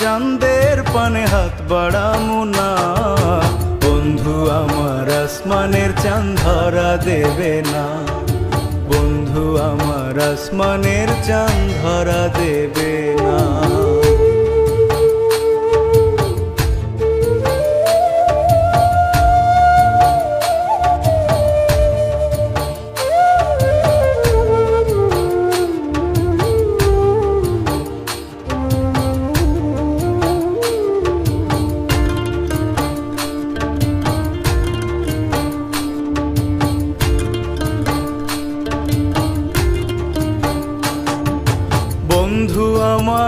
চাঁদের পানে হাত বাড়ামু না। বন্ধু, আমার আসমানের চাঁদ ধরা দেবে না। বন্ধু, আমার আসমানের চাঁদ ধরা দেবে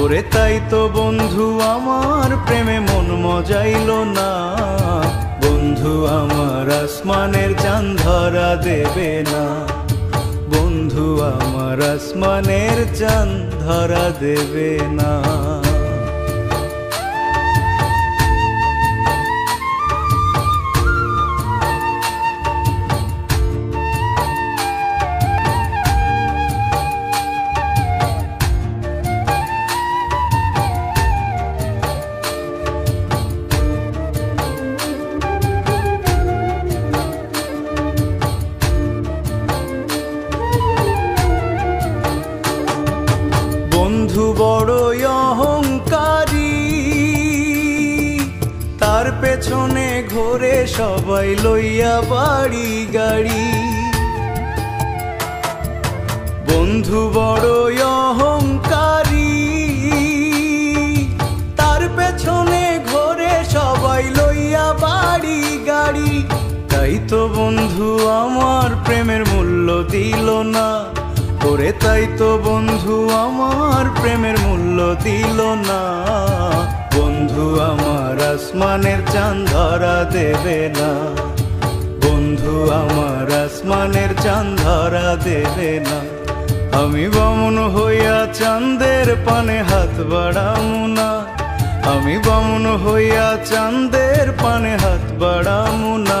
ওরে তাই তো বন্ধু, আমার প্রেমে মন মজাইল না। বন্ধু, আমার আসমানের চান ধরা দেবে না। বন্ধু, আমার আসমানের চান ধরা দেবে না। বন্ধু বড়ই অহংকারী। তার পেছনে ঘোরে সবাই লইয়া বাড়ি গাড়ি। বন্ধু বড়ই অহংকারী। তার পেছনে ঘোরে সবাই লইয়া বাড়ি গাড়ি। তাই তো বন্ধু আমার প্রেমের মূল্য দিল না। ওরে তাই তো বন্ধু, আমার প্রেমের মূল্য দিল না। বন্ধু, আমার আসমানের চাঁদ ধরা দেবে না। বন্ধু, আমার আসমানের চাঁদ ধরা দেবে না। আমি বামন হইয়া চাঁদের পানে হাত বাড়ামু না। আমি বামন হইয়া চাঁদের পানে হাত বাড়ামু না।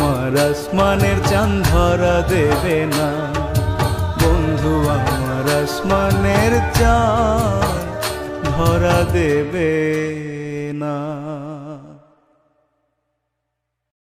আসমানের চাঁদ ধরা দেবে না। বন্ধু আমার আসমানের চাঁদ ধরা দেবে না।